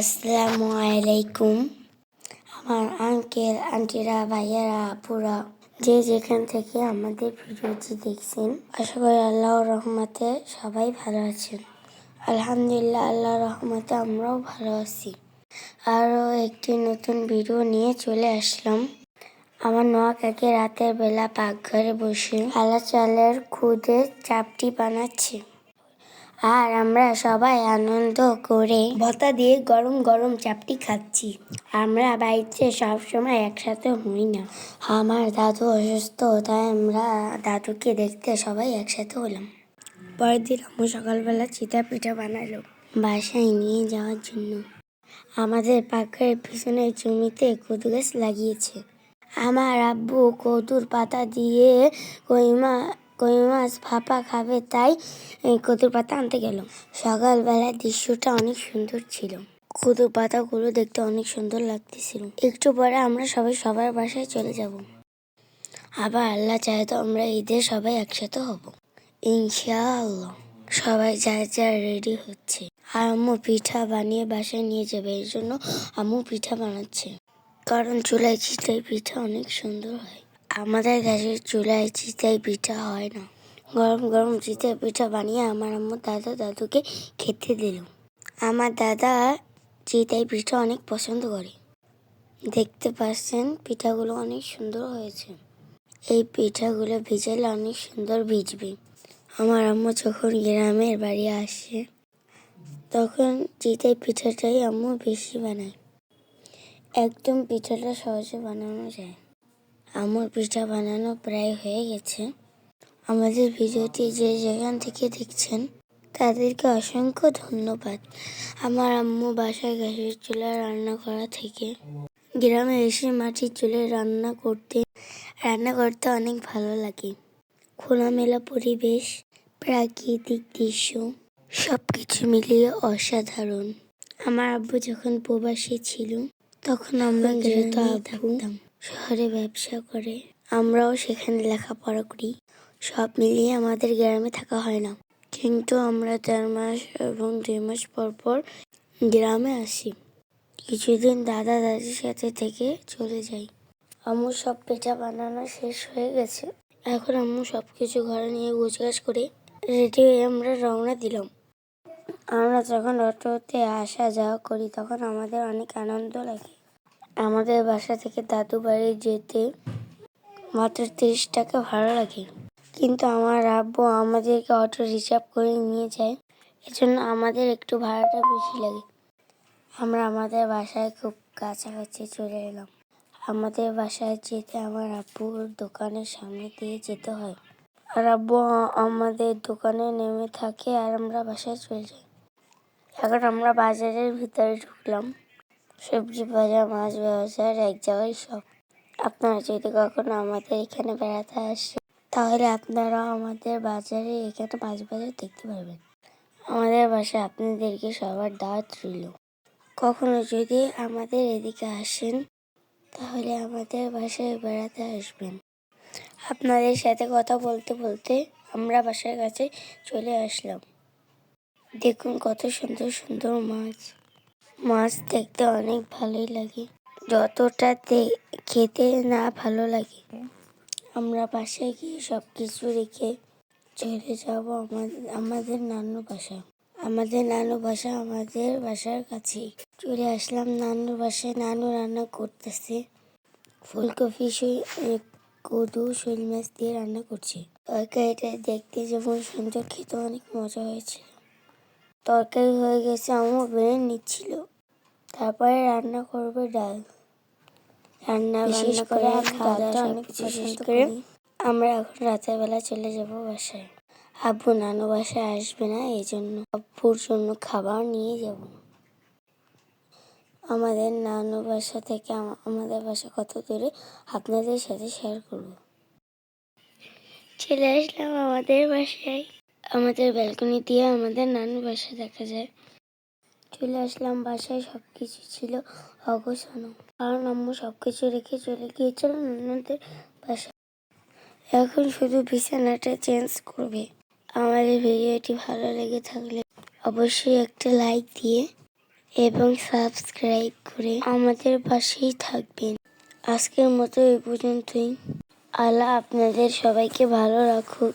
আসসালামু আলাইকুম। আমার আঙ্কেল আন্টিরা ভাইয়ারা, আপুরা, যে যেখান থেকে আমাদের ভিডিওটি দেখছেন, আশা করি আল্লাহর রহমতে সবাই ভালো আছেন। আলহামদুলিল্লাহ আল্লাহ রহমতে আমরাও ভালো আছি। আরও একটি নতুন ভিডিও নিয়ে চলে আসলাম। আমার নোয়া কাকে রাতের বেলা পাকঘরে বসে আলা চালের খুদে চাপটি বানাচ্ছে। আর আমরা সবাই আনন্দ করে ভতা দিয়ে গরম গরম চাপটি খাচ্ছি। আমরা বাড়িতে সবসময় একসাথে হই না। আমার দাদু অসুস্থ, তাই আমরা দাদুকে দেখতে সবাই একসাথে হলাম। পরের দিন আম্মু সকালবেলা চিতা পিঠা বানালো বাসায় নিয়ে যাওয়ার জন্য। আমাদের পাখের পিছনে জমিতে কদু গাছ লাগিয়েছে। আমার আব্বু কদুর পাতা দিয়ে কই মা কই মাছ ভাপা খাবে, তাই কদুর পাতা আনতে গেল। সকালবেলার দৃশ্যটা অনেক সুন্দর ছিল। কদুর পাতাগুলো দেখতে অনেক সুন্দর লাগতেছিল। একটু পরে আমরা সবাই সবার বাসায় চলে যাব। আবার আল্লাহ চায় তো আমরা ঈদে সবাই একসাথে হব। ইনশাআল্লাহ। সবাই যার যা রেডি হচ্ছে। আর আম্মু পিঠা বানিয়ে বাসায় নিয়ে যাবে এই জন্য আম্মু পিঠা বানাচ্ছে। কারণ চুলায় চিতাই পিঠা অনেক সুন্দর হয়। আমাদের গ্যাসের চুলায় চিতাই পিঠা হয় না। গরম গরম চিতাই পিঠা বানিয়ে আমার আম্মু দাদা দাদুকে খেতে দিল। আমার দাদা চিতাই পিঠা অনেক পছন্দ করে। দেখতে পাচ্ছেন পিঠাগুলো অনেক সুন্দর হয়েছে। এই পিঠাগুলো ভিজালে অনেক সুন্দর ভিজবে। আমার আম্মু যখন গ্রামের বাড়ি আসে, তখন চিতাই পিঠাটাই আম্মু বেশি বানায়। একদম পিঠাটা সহজে বানানো যায় আমার পিঠা বানানো প্রায় হয়ে গেছে। আমাদের ভিডিওটি যে যেখান থেকে দেখছেন তাদেরকে অসংখ্য ধন্যবাদ। আমার আম্মু বাসায় গ্যাসের চুলায় রান্না করা থেকে গ্রামে এসে মাটির চুলায় রান্না করতে রান্না করতে অনেক ভালো লাগে। খোলামেলা পরিবেশ প্রাকৃতিক দৃশ্য সব কিছু মিলিয়ে অসাধারণ। আমার আব্বু যখন প্রবাসী ছিল তখন আমরা যেহেতু থাকতাম। শহরে ব্যবসা করে, আমরাও সেখানে লেখাপড়া করি। সব মিলিয়ে আমাদের গ্রামে থাকা হয় না। কিন্তু আমরা চার মাস এবং দুই মাস পর পর গ্রামে আসি। কিছুদিন দাদা দাদির সাথে থেকে চলে যাই। আম্মু সব পিঠা বানানো শেষ হয়ে গেছে। এখন আম্মু সব কিছু ঘরে নিয়ে গুছগাছ করে রেডি হয়ে আমরা রওনা দিলাম। আমরা যখন অটোতে আসা যাওয়া করি, তখন আমাদের অনেক আনন্দ লাগে। আমাদের বাসা থেকে দাদু বাড়ি যেতে মাত্র তিরিশ টাকা ভাড়া লাগে। কিন্তু আমার আব্বু আমাদেরকে অটো রিজার্ভ করে নিয়ে যায়, এজন্য আমাদের একটু ভাড়াটা বেশি লাগে। আমরা আমাদের বাসায় খুব কাছাকাছি চলে এলাম। আমাদের বাসায় যেতে আমার আব্বুর দোকানের সামনে দিয়ে যেতে হয়। আর আব্বু আমাদের দোকানে নেমে থাকে আর আমরা বাসায় চলে যাই। এখন আমরা বাজারের ভিতরে ঢুকলাম। সবজি বাজার মাছ বাজার এক জায়গায় সব। আপনারা যদি কখনো আমাদের এখানে বেড়াতে আসেন, তাহলে আপনারা আমাদের বাজারে এখানে মাছ বাজার দেখতে পারবেন। আমাদের বাসায় আপনাদেরকে সবার দাওয়াত রইল। কখনো যদি আমাদের এদিকে আসেন, তাহলে আমাদের বাসায় বেড়াতে আসবেন। আপনাদের সাথে কথা বলতে বলতে আমরা বাসার কাছে চলে আসলাম। দেখুন কত সুন্দর সুন্দর মাছ। মাছ দেখতে অনেক ভালোই লাগে। যতটা খেতে না ভালো লাগে, আমরা বাসায় গিয়ে সব কিছু রেখে চলে যাব আমাদের আমাদের নানু বাসা। আমাদের নানু বাসা আমাদের বাসার কাছেই। চলে আসলাম নানুর বাসায়, নানু রান্না করতেছে। ফুলকপি কদু, শৈল মাছ দিয়ে রান্না করছে। তরকারিটা দেখতে যেমন সুন্দর খেতে অনেক মজা হয়েছে তরকারি হয়ে গেছে আমার বেড়ে নিচ্ছিল। তারপরে রান্না করবে ডাল। রান্না বান্না করে খাওয়া দাওয়া অনেক পছন্দ করে আমরা এখন রাতের বেলা চলে যাব বাসায়। আব্বু নানু বাসায় আসবে না এই জন্য আব্বুর জন্য খাবার নিয়ে যাব। আমাদের নানু বাসা থেকে আমাদের বাসা কত দূরে? আপনাদের সাথে শেয়ার করব। চলে আসলাম আমাদের বাসায়। আমাদের ব্যালকনি দিয়ে আমাদের নানু বাসা দেখা যায়। চলে আসলাম বাসায় সব কিছু ছিল অগোছানো কারণ আম্মু সব কিছু রেখে চলে গিয়েছিল নানাদের বাসা এখন শুধু বিছানাটা চেঞ্জ করবে। আমাদের ভিডিওটি ভালো লেগে থাকলে অবশ্যই একটা লাইক দিয়ে এবং সাবস্ক্রাইব করে আমাদের পাশেই থাকবেন। আজকের মতো এই পর্যন্তই। আল্লাহ আপনাদের সবাইকে ভালো রাখুক।